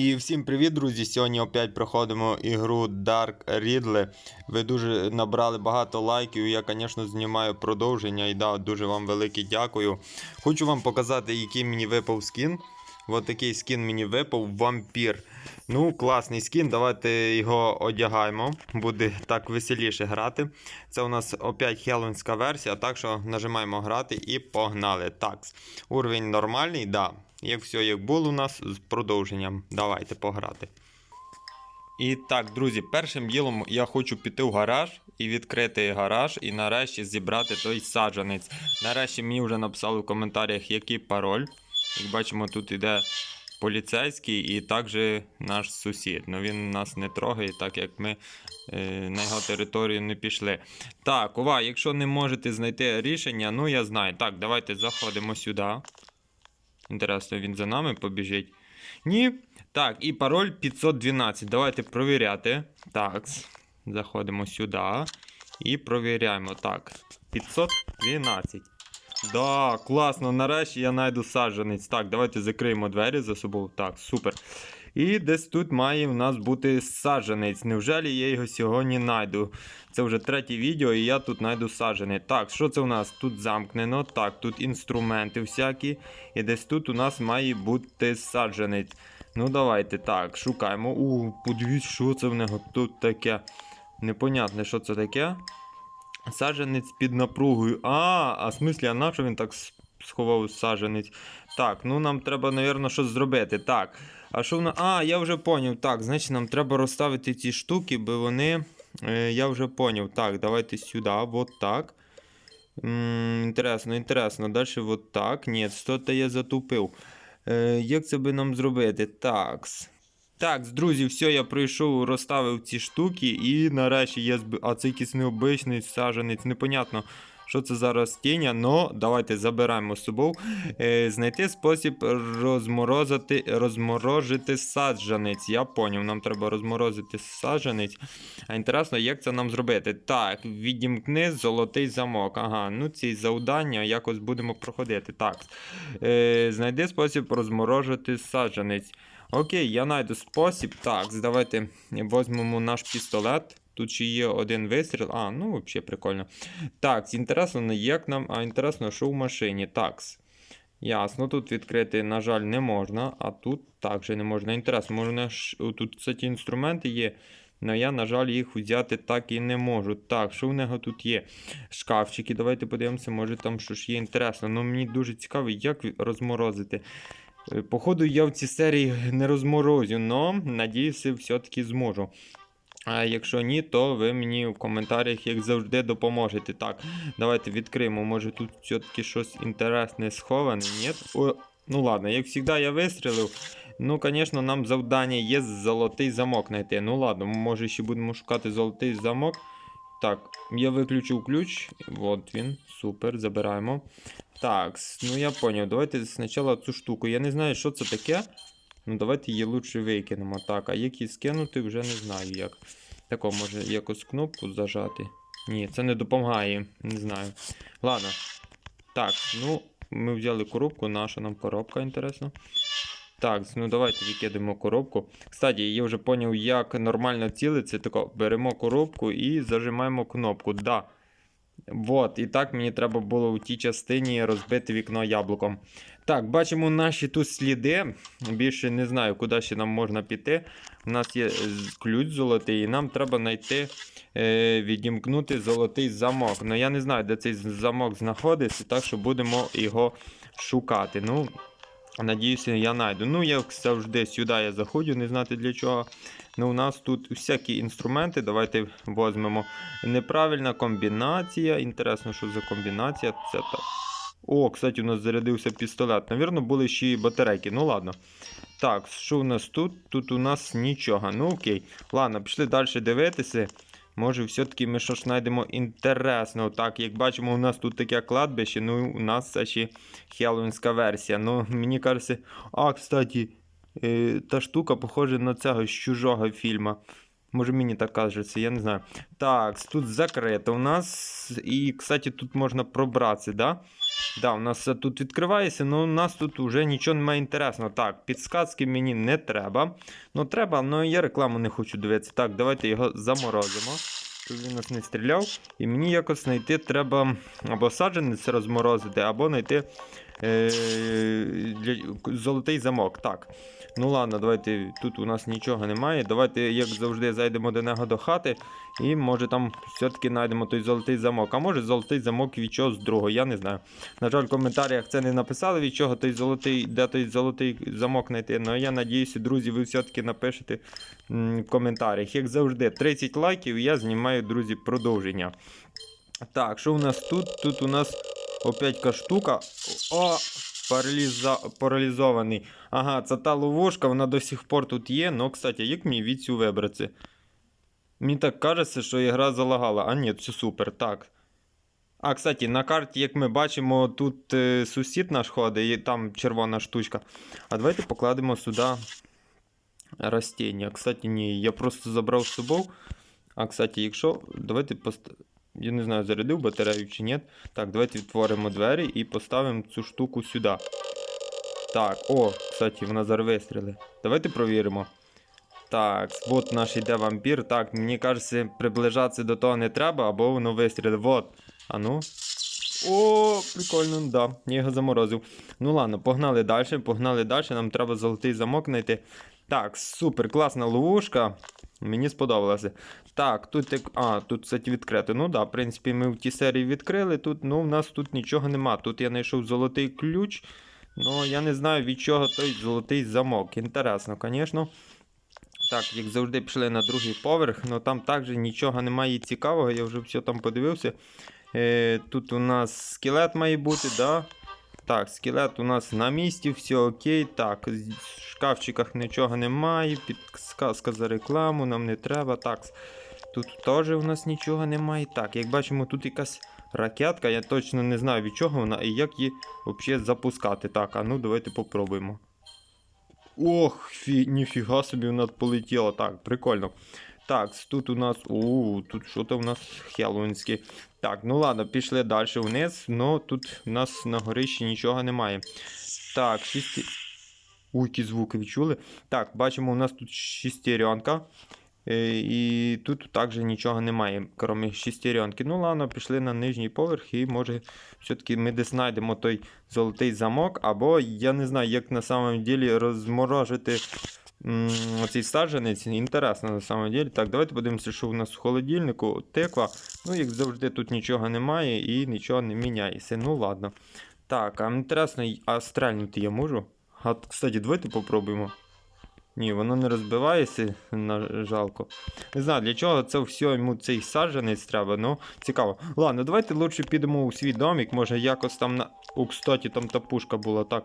І всім привіт, друзі! Сьогодні опять проходимо ігру Dark Ridley. Ви дуже набрали багато лайків. Я, звісно, знімаю продовження і да, дуже вам велике дякую. Хочу вам показати, який мені випав скін. Ось такий скін мені випав вампір. Ну, класний скін. Давайте його одягаємо. Буде так веселіше грати. Це у нас опять хеллоуінська версія, так що нажимаємо грати і погнали. Так, уровень нормальний, да. Як все як було у нас з продовженням. Давайте пограти. І так, друзі, першим ділом я хочу піти в гараж і відкрити гараж, і нарешті зібрати той саджанець. Нарешті мені вже написали в коментарях, який пароль. Як бачимо, тут іде поліцейський і також наш сусід. Ну він нас не трогає, так як ми е, на його територію не пішли. Так, ува, якщо не можете знайти рішення, ну я знаю. Так, давайте заходимо сюди. Інтересно, він за нами побіжить. Ні. Так, і пароль 512. Давайте провіряти. Так, заходимо сюди. І провіряємо. Так, 512. Да, класно, нарешті я знайду саджанець. Так, давайте закриємо двері за собою. Так, супер. І десь тут має в нас бути саджанець. Невжелі я його сьогодні знайду? Це вже третє відео, і я тут знайду саджанець. Так, що це у нас? Тут замкнено. Так, тут інструменти всякі. І десь тут у нас має бути саджанець. Ну, давайте так, шукаємо. У, подивіться, що це в нього тут таке. Непонятне, що це таке. Саджанець під напругою. А, а в смислі, а на що він так сховав саджанець? Так, ну нам треба, напевно, щось зробити. Так. А що вона. А, я вже поняв. Так, значить нам треба розставити ці штуки, бо вони. Е, я вже поняв. Так, давайте сюди, от так. Інтересно, інтересно. Далі от так. Ні, що-то я затупив. Е, як це би нам зробити? Так. Так, друзі, все, я пройшов, розставив ці штуки, і нарешті я зб... А це якийсь необичний саджанець, непонятно. Що це за растіння, но давайте забираємо з собою. Е, знайти спосіб розморозити, розморожити саджанець. Я поняв, нам треба розморозити саджанець. А інтересно, як це нам зробити? Так, відімкни золотий замок. Ага, ну ці завдання якось будемо проходити. Так. Е, знайди спосіб розморожити саджанець. Окей, я знайду спосіб. Так, давайте візьмемо наш пістолет. Тут ще є один вистріл. А, ну взагалі прикольно. Так, інтересно, як нам. А інтересно, що в машині. Такс. Ясно, тут відкрити, на жаль, не можна, а тут також не можна. Інтересно, можна тут, кстати, інструменти є. але я, на жаль, їх взяти так і не можу. Так, що в нього тут є? Шкафчики. Давайте подивимося, може там щось є інтересно. Ну мені дуже цікаво, як розморозити. Е, Походу, я в цій серії не розморозю, но надіюся, все-таки зможу. А якщо ні, то ви мені в коментарях, як завжди, допоможете. Так, давайте відкриємо. Може тут все-таки щось інтересне сховане, ні? О, ну ладно, як завжди, я вистрілив. Ну, звісно, нам завдання є золотий замок знайти. Ну ладно, може ще будемо шукати золотий замок. Так, я виключив ключ. От він. Супер, забираємо. Так, ну я поняв. Давайте спочатку цю штуку. Я не знаю, що це таке. Ну, давайте її лучше викинемо. Так, а як її скинути, вже не знаю як. Тако, може якось кнопку зажати. Ні, це не допомагає. Не знаю. Ладно. Так, ну, ми взяли коробку, наша нам коробка, інтересно. Так, ну давайте викидаємо коробку. Кстати, я вже поняв, як нормально цілиться. Тако, беремо коробку і зажимаємо кнопку. Да. Вот, і так мені треба було у тій частині розбити вікно яблуком. Так, бачимо наші тут сліди. Більше не знаю, куди ще нам можна піти. У нас є е, ключ золотий, і нам треба знайти, е, відімкнути золотий замок. Ну я не знаю, де цей замок знаходиться, так що будемо його шукати. Ну, надіюся, я знайду. Ну, як завжди, сюди я заходжу, не знати для чого. Ну, у нас тут всякі інструменти. Давайте візьмемо. Неправильна комбінація. Інтересно, що за комбінація. Це так. О, кстати, у нас зарядився пістолет. Навірно, були ще й батарейки. Ну ладно. Так, що у нас тут? Тут у нас нічого. Ну окей. Ладно, пішли далі дивитися. Може, все-таки ми щось знайдемо інтересного. Так, як бачимо, у нас тут таке кладбище, ну у нас це ще хеллоуінська версія. Ну, мені кажеться. А, кстати, е, та штука похожа на цього з чужого фільму. Може мені так кажеться, я не знаю. Так, тут закрито у нас. І, кстати, тут можна пробратися, да? Да, у нас все тут відкривається, але у нас тут вже нічого немає інтересного. Так, підсказки мені не треба. Ну, треба, але я рекламу не хочу дивитися. Так, давайте його заморозимо. Щоб він нас не стріляв. І мені якось знайти треба або саджанець розморозити, або знайти е, для- золотий замок. Так. Ну ладно, давайте. Тут у нас нічого немає. Давайте, як завжди, зайдемо до нього до хати. І може там все-таки знайдемо той золотий замок. А може золотий замок від чогось другого, я не знаю. На жаль, в коментарях це не написали, від чого той золотий, де той золотий замок знайти. Але я надіюся, друзі, ви все-таки напишете в коментарях. Як завжди, 30 лайків, і я знімаю, друзі, продовження. Так, що у нас тут? Тут у нас опять ка штука. О, параліза... паралізований. Ага, це та ловушка, вона до сих пор тут є. Ну, кстати, як мені від цю вибратися? Мені так кажеться, що ігра залагала. А ні, все супер. Так. А, кстати, на карті, як ми бачимо, тут е, сусід наш ходить, і там червона штучка. А давайте покладемо сюди растіння. Кстати, ні, я просто забрав з собою. А, кстати, якщо. Давайте пост... Я не знаю, зарядив батарею чи ні. Так, давайте відтворимо двері і поставимо цю штуку сюди. Так, о, кстати, вона зараз вистріли. Давайте провіримо. Так, от наш іде вампір. Так, мені кажеться, приближатися до того не треба, або воно вистрілить. Вот. А ну. О, прикольно, да. Я його заморозив. Ну ладно, погнали далі, погнали далі. Нам треба золотий замок знайти. Так, супер, класна ловушка. Мені сподобалося. Так, тут як. А, тут, кстати, відкрито. Ну да, в принципі, ми в тій серії відкрили. Тут, ну, в нас тут нічого нема. Тут я знайшов золотий ключ. Ну, я не знаю, від чого той золотий замок. Інтересно, звісно. Так, як завжди, пішли на другий поверх, але там також нічого немає цікавого, я вже все там подивився. Е, тут у нас скелет має бути, да? Так, скелет у нас на місці, все окей. Так, в шкафчиках нічого немає. Підсказка за рекламу, нам не треба. Так, тут теж у нас нічого немає. Так, як бачимо, тут якась ракетка, я точно не знаю від чого вона і як її взагалі запускати. Так, а ну давайте попробуємо. Ох, фі, ніфіга собі вона полетіла. Так, прикольно. Так, тут у нас. У, тут що то у нас хеллоуінське. Так, ну ладно, пішли далі вниз, но тут у нас на горищі нічого немає. Так, шісті. Уй, які звуки відчули. Так, бачимо, у нас тут шестеренка. Е, І тут також нічого немає, крім шестеренки. Ну ладно, пішли на нижній поверх і може все-таки ми десь знайдемо той золотий замок, або я не знаю, як на самом деле розморожити оцей саджанець. Інтересно на самом деле. Так, давайте подивимося, що у нас в холодильнику. Текла. Ну, як завжди, тут нічого немає і нічого не міняється. Ну ладно. Так, а інтересно, а стрельнути я можу? А, кстати, давайте попробуємо. Ні, воно не розбивається, на жалко. Не знаю, для чого це все йому цей саджанець треба, ну цікаво. Ладно, давайте лучше підемо у свій домик, може якось там на. О, кстати, там та пушка була, так.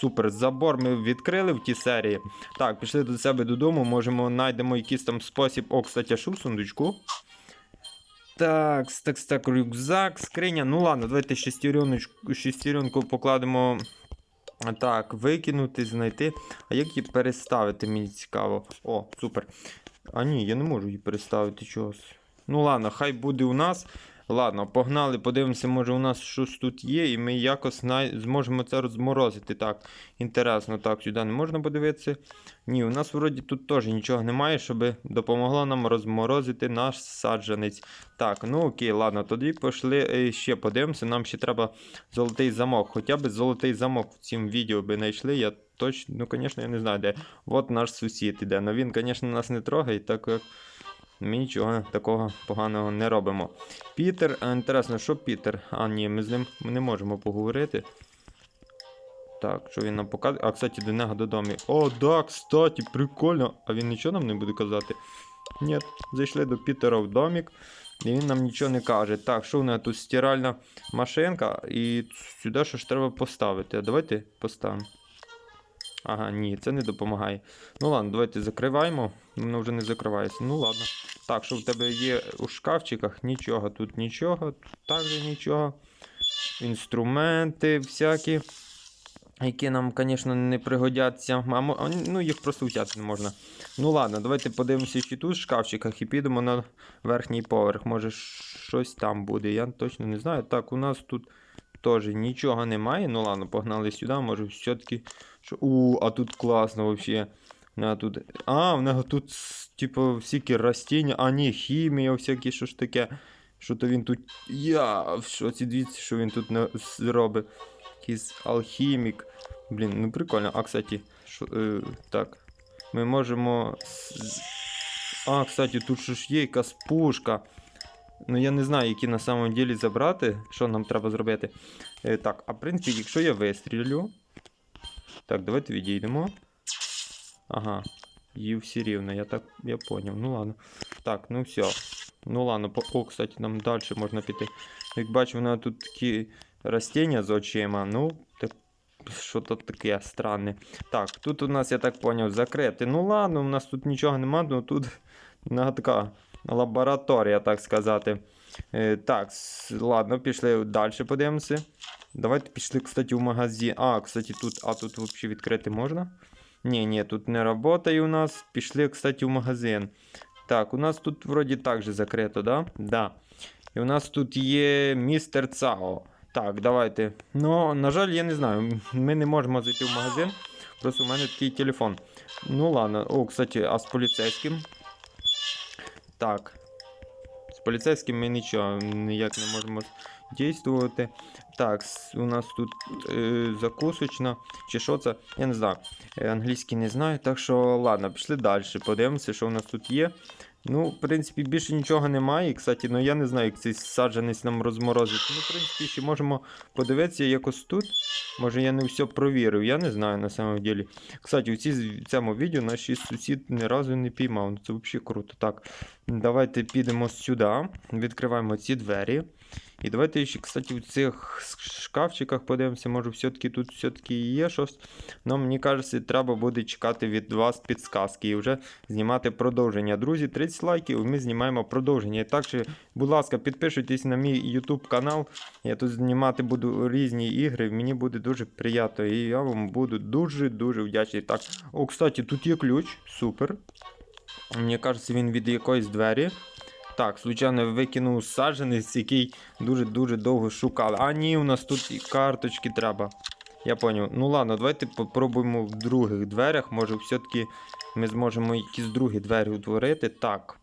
Супер, забор ми відкрили в тій серії. Так, пішли до себе додому, можемо знайдемо якийсь там спосіб. О, кстати, що в сундучку? Так, так, так, рюкзак, скриня. Ну ладно, давайте шестеренку покладемо. Так, викинути, знайти. А як її переставити, мені цікаво. О, супер. А ні, я не можу її переставити чогось. Ну ладно, хай буде у нас. Ладно, погнали, подивимося, може у нас щось тут є, і ми якось най... зможемо це розморозити. Так, інтересно, так, сюди не можна подивитися. Ні, у нас вроді тут теж нічого немає, щоб допомогло нам розморозити наш саджанець. Так, ну окей, ладно, тоді пішли е, ще подивимося. Нам ще треба золотий замок. Хоча б золотий замок в цьому відео би знайшли. Я точно, ну, звісно, я не знаю, де. От наш сусід іде. Ну він, звісно, нас не трогає, так як. Ми нічого такого поганого не робимо. Пітер, а, інтересно, що Пітер? А, ні, ми з ним не можемо поговорити. Так, що він нам показує? А, кстати, до нього додому. О, да, кстати, прикольно. А він нічого нам не буде казати? Ні, зайшли до Пітера в домик, і він нам нічого не каже. Так, що в нас тут стиральна машинка, і сюди що ж треба поставити. А давайте поставимо. Ага, ні, це не допомагає. Ну ладно, давайте закриваємо. Воно вже не закривається. Ну ладно. Так, що в тебе є у шкафчиках? Нічого, тут нічого, тут також нічого. Інструменти всякі. які нам, звісно, не пригодяться. А, ну, їх просто взяти не можна. Ну ладно, давайте подивимося, що тут в шкафчиках і підемо на верхній поверх. Може, щось там буде. Я точно не знаю. Так, у нас тут теж нічого немає. Ну ладно, погнали сюди. Може, все-таки. Що... У, а тут класно взагалі. А, тут... а, в нього тут, типу, всякі растіння, а ні, хімія, всякі, що ж таке. Що то він тут. Я в шоці, дивіться, що він тут зробить. Якийсь алхімік. Блін, ну прикольно. А, кстати, що, е, так. Ми можемо. А, кстати, тут же ж є якась пушка. Ну я не знаю, які на самом деле забрати. Що нам треба зробити. Е, так, а в принципі, якщо я вистрілю. Так, давайте відійдемо. Ага. Її всі рівно, я так я поняв. Ну ладно. Так, ну все. Ну ладно, о, кстати, нам далі можна піти. Як бачу, вона тут такі растіння з очима. Ну, так, що то таке странне. Так, тут у нас, я так поняв, закрите. Ну ладно, у нас тут нічого нема, ну тут на така лабораторія, так сказати. Е, так, ладно, пішли далі подивимося. Давайте пішли, кстати, в магазин. А, кстати, тут, а тут взагалі відкрити можна? Ні, ні, тут не працює у нас. Пішли, кстати, в магазин. Так, у нас тут вроді так же закрито, да? Да. І у нас тут є містер Цао. Так, давайте. Ну, на жаль, я не знаю. Ми не можемо зайти в магазин. Просто у мене такий телефон. Ну ладно. О, кстати, а з поліцейським? Так. З поліцейським ми нічого ніяк не можемо дійствувати. Так, у нас тут е, закусочна. Чи що це? Я не знаю. Е, англійський не знаю. Так що, ладно, пішли далі. Подивимося, що у нас тут є. Ну, в принципі, більше нічого немає. Кстати, ну я не знаю, як цей саджанець нам розморозить. Ну, в принципі, ще можемо подивитися якось тут. Може, я не все провірив, я не знаю на самом деле. Кстати, у ці, цьому відео наші сусід ні разу не піймав. Ну, це взагалі круто. Так, давайте підемо сюди, відкриваємо ці двері. І давайте ще, кстати, у цих шкафчиках подивимося, може, все-таки тут все-таки є щось. Но мені кажеться, треба буде чекати від вас підсказки і вже знімати продовження. Друзі, 30 лайків, ми знімаємо продовження. І також, будь ласка, підписуйтесь на мій YouTube канал. Я тут знімати буду різні ігри. Мені буде дуже приємно. І я вам буду дуже-дуже вдячний. Так, о, кстати, тут є ключ. Супер. Мені кажеться, він від якоїсь двері. Так, случайно викинув саджанець, який дуже-дуже довго шукали. А ні, у нас тут і карточки треба. Я поняв. Ну ладно, давайте попробуємо в других дверях. Може, все-таки ми зможемо якісь другі двері утворити. Так.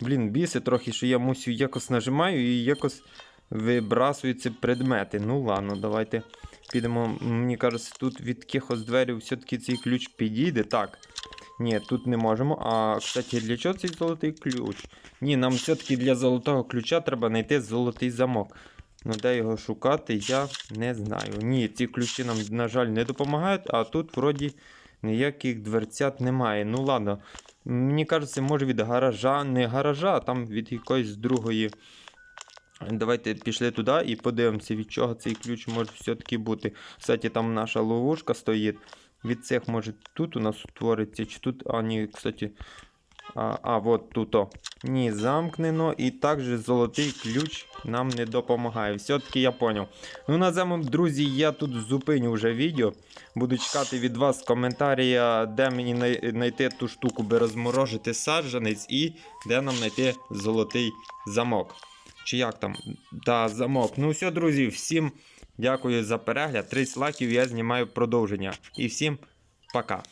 Блін, біси трохи, що я мусю якось нажимаю і якось вибрасуються предмети. Ну ладно, давайте підемо. Мені кажеться, тут від якихось дверів все-таки цей ключ підійде. Так. Ні, тут не можемо. А, кстати, для чого цей золотий ключ? Ні, нам все-таки для золотого ключа треба знайти золотий замок. Ну, де його шукати, я не знаю. Ні, ці ключі нам, на жаль, не допомагають, а тут вроді ніяких дверцят немає. Ну ладно. Мені кажеться, може від гаража, не гаража, а там від якоїсь другої. Давайте пішли туди і подивимося, від чого цей ключ може все-таки бути. Кстати, там наша ловушка стоїть. Від цих, може, тут у нас утвориться, чи тут. А, ні, кстати. А, а от тут. О. Ні, замкнено. І також золотий ключ нам не допомагає. Все-таки я поняв. Ну, на цьому, друзі, я тут зупиню вже відео. Буду чекати від вас коментарія, де мені най- знайти ту штуку, би розморожити саджанець, і де нам знайти золотий замок. Чи як там? Та, замок. Ну все, друзі, всім дякую за перегляд. 30 лайків я знімаю продовження. І всім пока.